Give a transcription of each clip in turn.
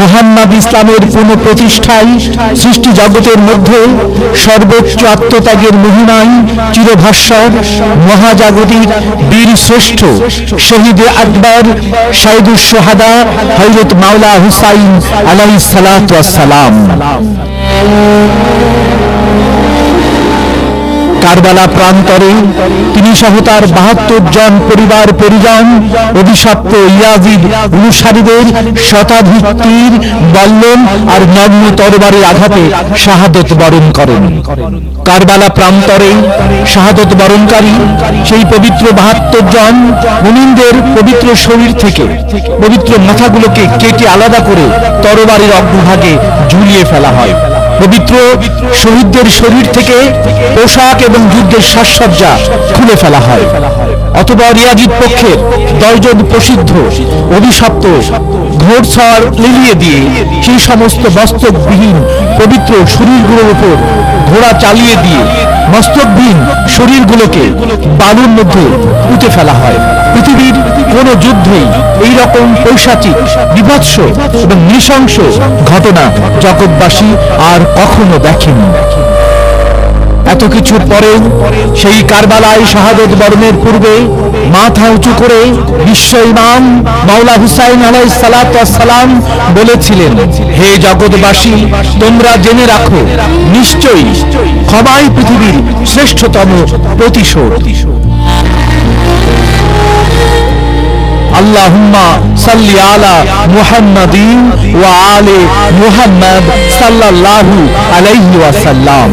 মোহাম্মদ ইসলামের পুনঃ প্রতিষ্ঠায় সৃষ্টি জগতের মধ্যে সর্বোচ্চ আত্মত্যাগের মহিমায় চিরভাস্বর মহাজাগতিক বীর শ্রেষ্ঠ শহীদে আকবর শহীদুস সোহাদা হজরত মাওলা হুসাইন আলাইহিস সালাম। কারবালা প্রান্তরে, তিনি সহ তার বাহাত্তর জন পরিবার, পরিজন, অভিশপ্ত ইয়াজিদ অনুসারীদের শতাধিক তীর বল্লম আর নগ্ন তরবারের আঘাতে শাহাদত বরণ করেন। কারবালা প্রান্তরে শাহাদত বরণকারী সেই পবিত্র বাহাত্তর জন মুমিনদের পবিত্র শরীর থেকে পবিত্র মাথাগুলোকে কেটে আলাদা করে তরবারের অগ্রভাগে ঝুলিয়ে ফেলা হয়। পবিত্র শহীদদের শরীর থেকে পোশাক এবং যুদ্ধের সাজসজ্জা খুলে ফেলা হয়। অথবা রিয়াজির পক্ষের দশজন প্রসিদ্ধ, অভিশপ্ত, ঘোড়ছড় লিলিয়ে দিয়ে সেই সমস্ত মস্তকবিহীন পবিত্র শরীরগুলোর উপর ঘোড়া চালিয়ে দিয়ে মস্তকবিহীন শরীরগুলোকে বালুর মধ্যে পুঁতে ফেলা হয়। কোন যুদ্ধেই এই রকম পৈশাচিক, বিভৎস এবং নৃশংস ঘটনা জগৎবাসী আর কখনো দেখেনি। এত কিছুর পরেও সেই কারবালায় শাহাদত বরণের পূর্বে মাথা উঁচু করে বিশ্ব ইমাম মাওলা হুসাইন আলাই সালাম বলেছিলেন, হে জগৎবাসী, তোমরা জেনে রাখো, নিশ্চয়ই ক্ষমাই পৃথিবীর শ্রেষ্ঠতম প্রতিশোধ। আল্লাহুম্মা সাল্লি আলা মুহাম্মাদিন ওয়া আলে মুহাম্মদ সাল্লাল্লাহু আলাইহি ওয়াসাল্লাম।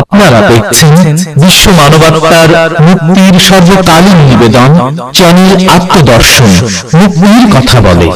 আপনারা দেখছেন বিশ্ব মানবতার মুক্তির সর্বকালীন নিবেদন, চ্যানেল আত্মদর্শন মুক্তির কথা বলে।